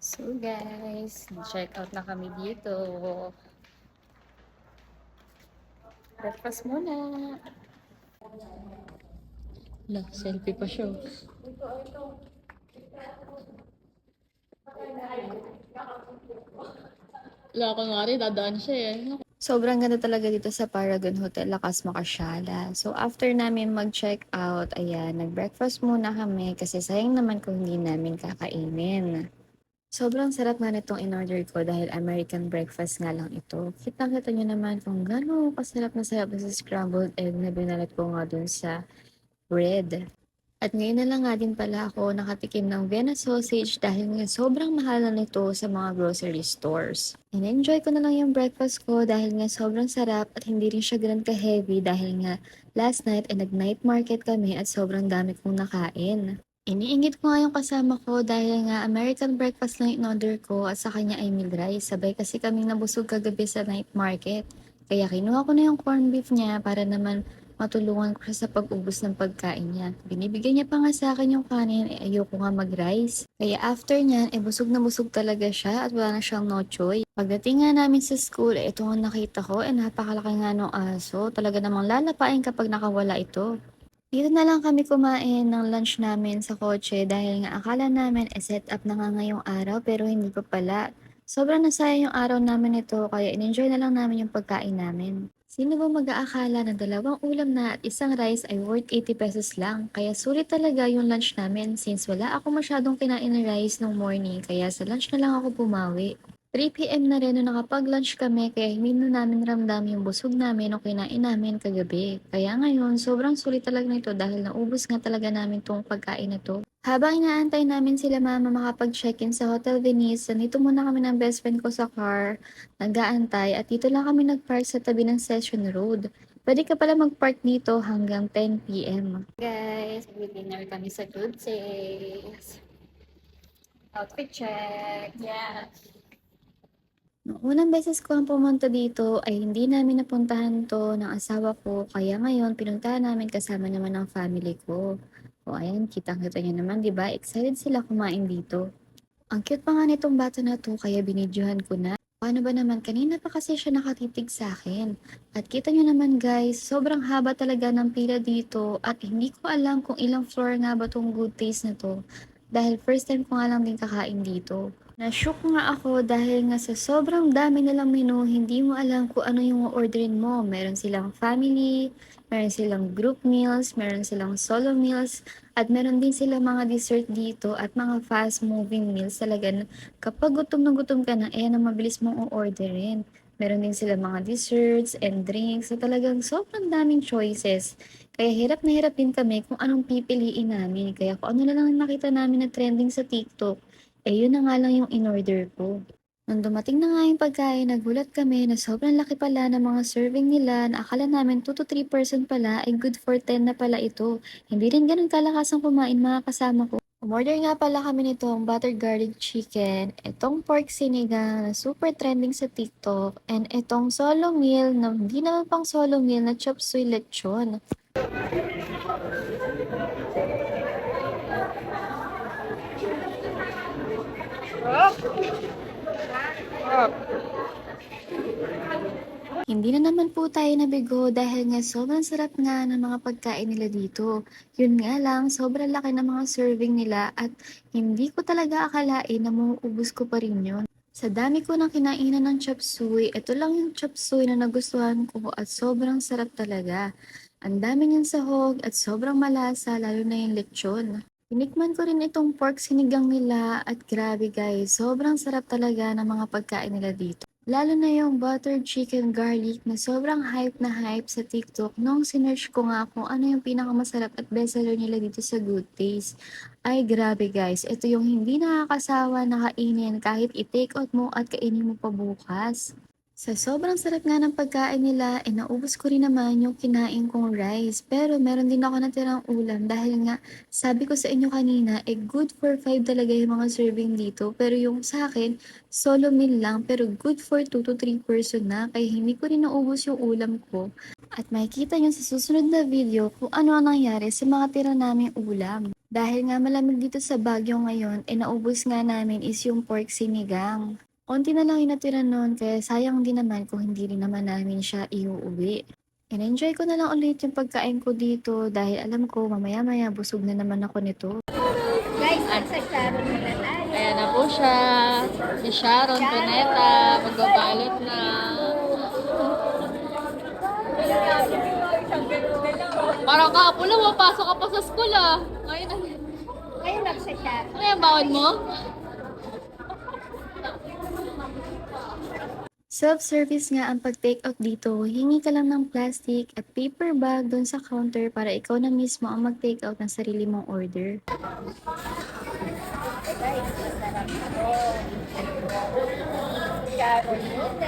So guys, check out na kami dito. Breakfast muna. La, selfie pa siya. Wala ko nga rin, dadaan siya eh. Sobrang ganda talaga dito sa Paragon Hotel, lakas makasyala. So after namin mag-check out, ayan, nag-breakfast muna kami kasi sayang naman kung hindi namin kakainin. Sobrang sarap nga nitong in-order ko dahil American breakfast nga lang ito. Kitang-kita nyo naman kung gano'ng kasarap na sarap sa scrambled egg na binalat ko nga dun sa bread. At ngayon na lang nga din pala ako nakatikim ng Vienna sausage dahil nga sobrang mahal na nito sa mga grocery stores. In-enjoy ko na lang yung breakfast ko dahil nga sobrang sarap at hindi rin siya ganun ka-heavy dahil nga last night ay nag-night market kami at sobrang dami kong nakain. Iniingit ko nga yung kasama ko dahil nga American breakfast lang yung order ko at sa kanya ay meal rice. Sabay kasi kaming nabusog kagabi sa night market. Kaya kinuha ko na yung corned beef niya para naman matulungan ko siya sa pag-ubos ng pagkain niya. Binibigyan niya pa nga sa akin yung kanin, eh ayoko nga mag-rice. Kaya after niyan, eh busog na busog talaga siya at wala na siyang no choice. Pagdating nga namin sa school, eh ito ang nakita ko, eh napakalaki nga ng aso. Talaga namang lalapain kapag nakawala ito. Dito na lang kami kumain ng lunch namin sa kotse dahil nga akala namin eh set up na nga ngayong araw pero hindi pa pala. Sobrang nasaya yung araw namin ito kaya in-enjoy na lang namin yung pagkain namin. Sino ba mag-aakala na dalawang ulam na at isang rice ay worth 80 pesos lang? Kaya sulit talaga yung lunch namin since wala ako masyadong kinain ng rice nung morning kaya sa lunch na lang ako bumawi. 3pm na rin nung nakapag-lunch kami kaya hindi na namin ramdam yung busog namin o kinain namin kagabi. Kaya ngayon, sobrang sulit talaga nito dahil naubos nga talaga namin tong pagkain na to. Habang inaantay namin sila mama makapag-check-in sa Hotel Venice, nandito muna kami ng best friend ko sa car, nag-aantay at dito lang kami nag-park sa tabi ng Session Road. Pwede ka pala mag-park dito hanggang 10pm. Guys, dinner kami sa Good Says. Outfit check. Yeah. Noong unang beses ko ang pumunta dito ay hindi namin napuntahan to ng asawa ko kaya ngayon pinuntahan namin kasama naman ng family ko. O ayan, kitang-kita niyo naman, 'di ba? Excited sila kumain dito. Ang cute pa nga nitong bata na to kaya binidyohan ko na. Paano ba naman kanina pa kasi siya nakatitig sa akin. At kita niyo naman guys, sobrang haba talaga ng pila dito at hindi ko alam kung ilang floor nga ba tong good taste na to. Dahil first time ko nga lang din kakain dito. Na-shook nga ako dahil nga sa sobrang dami nilang menu, hindi mo alam kung ano yung orderin mo. Meron silang family, meron silang group meals, meron silang solo meals, at meron din silang mga dessert dito at mga fast moving meals talaga. Kapag gutom na gutom ka na, eh na mabilis mong orderin. Meron din sila mga desserts and drinks na talagang sobrang daming choices. Kaya hirap na hirap din kami kung anong pipiliin namin. Kaya kung ano na lang nakita namin na trending sa TikTok, eh yun na nga lang yung in-order ko. Nung dumating na nga yung pagkain, nagulat kami na sobrang laki pala ng mga serving nila na akala namin 2 to 3 person pala ay good for 10 na pala ito. Hindi rin ganun kalakas ang kumain mga kasama ko. Umorder nga pala kami nitong butter garlic chicken, itong pork sinigang na super trending sa TikTok, and itong solo meal na hindi naman pang solo meal na chop suey lechon. Hindi na naman po tayo nabigo dahil nga sobrang sarap nga ng mga pagkain nila dito. Yun nga lang, sobrang laki ng mga serving nila at hindi ko talaga akalain na mauubos ko pa rin yun. Sa dami ko nang kinainan ng chop suey, ito lang yung chop suey na nagustuhan ko at sobrang sarap talaga. Ang dami niyang sahog at sobrang malasa lalo na yung lechon. Tinikman ko rin itong pork sinigang nila at grabe guys, sobrang sarap talaga ng mga pagkain nila dito. Lalo na yung buttered chicken garlic na sobrang hype na hype sa TikTok nung sinerch ko nga kung ano yung pinakamasarap at bestseller nila dito sa Good Taste. Ay grabe guys, ito yung hindi nakakasawa na kainin kahit i-take out mo at kainin mo pa bukas. Sa sobrang sarap nga ng pagkain nila, eh naubos ko rin naman yung kinain kong rice. Pero meron din ako natirang ulam dahil nga sabi ko sa inyo kanina, eh good for 5 talaga yung mga serving dito. Pero yung sa akin, solo meal lang pero good for 2 to 3 person na. Kaya hindi ko rin naubos yung ulam ko. At makikita nyo sa susunod na video kung ano ang nangyari sa mga tira naming ulam. Dahil nga malamig dito sa Baguio ngayon, eh naubos nga namin is yung pork sinigang. Konti na lang yung natira nun, kaya sayang din naman kung hindi rin naman namin siya iuuwi. And-enjoy ko na lang ulit yung pagkain ko dito dahil alam ko mamaya-maya busog na naman ako nito. Guys, sa Sharon na tayo. Ayan na po siya. Si Sharon Cuneta. Magbabalot na. Parang kapula, mapasok ka pa sa school ah. Ngayon, Ngayon lang sa Sharon. ano yung baon mo? Self-service nga ang pag-take out dito. Hingi ka lang ng plastic at paper bag doon sa counter para ikaw na mismo ang mag-take out ng sarili mong order. Ay, noodles.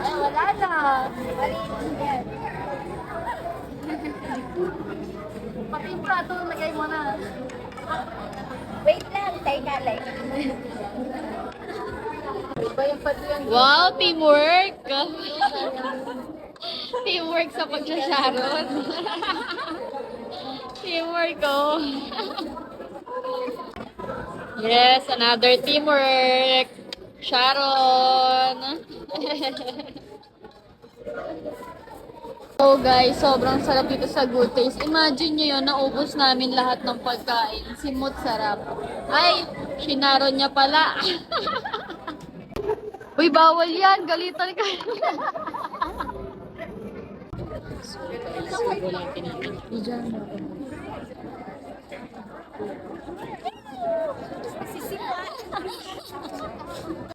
Ay, wala na. Pati yung prato, lagay mo na. Wait lang, teka lang. Wow, teamwork! teamwork sa pagsasharon. teamwork, oh. yes, another teamwork. Sharon. So guys, sobrang sarap dito sa Good Taste. Imagine nyo yun, naubos namin lahat ng pagkain. Simot sarap. Ay, shinaron niya pala. Uy, bawal yan. Galitan ka.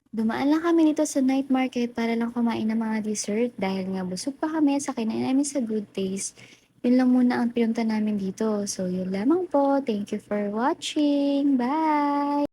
Dumaan lang kami nito sa night market para lang kumain ng mga dessert dahil nga busog pa kami sa kinain namin sa Good Taste. Yun lang muna ang pinunta namin dito. So, yun lamang po. Thank you for watching. Bye!